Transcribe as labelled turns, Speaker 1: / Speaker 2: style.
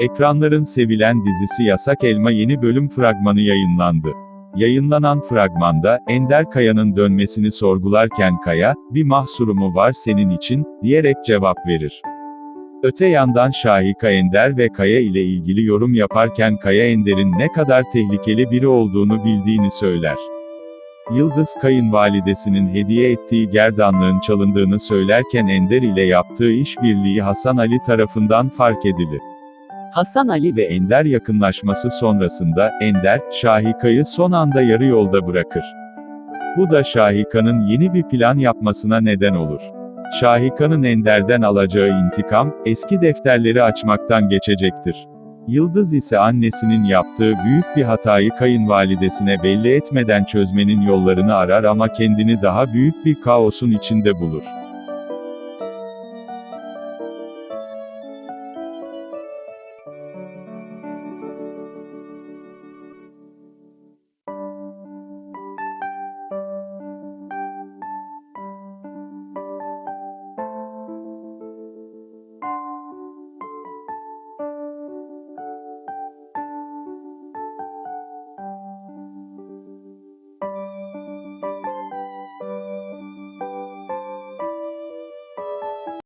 Speaker 1: Ekranların sevilen dizisi Yasak Elma yeni bölüm fragmanı yayınlandı. Yayınlanan fragmanda, Ender Kaya'nın dönmesini sorgularken Kaya, bir mahsuru mu var senin için, diyerek cevap verir. Öte yandan Şahika Ender ve Kaya ile ilgili yorum yaparken Kaya Ender'in ne kadar tehlikeli biri olduğunu bildiğini söyler. Yıldız kayınvalidesinin hediye ettiği gerdanlığın çalındığını söylerken Ender ile yaptığı işbirliği Hasan Ali tarafından fark edilir. Hasan Ali ve Ender yakınlaşması sonrasında, Ender, Şahika'yı son anda yarı yolda bırakır. Bu da Şahika'nın yeni bir plan yapmasına neden olur. Şahika'nın Ender'den alacağı intikam, eski defterleri açmaktan geçecektir. Yıldız ise annesinin yaptığı büyük bir hatayı kayınvalidesine belli etmeden çözmenin yollarını arar ama kendini daha büyük bir kaosun içinde bulur.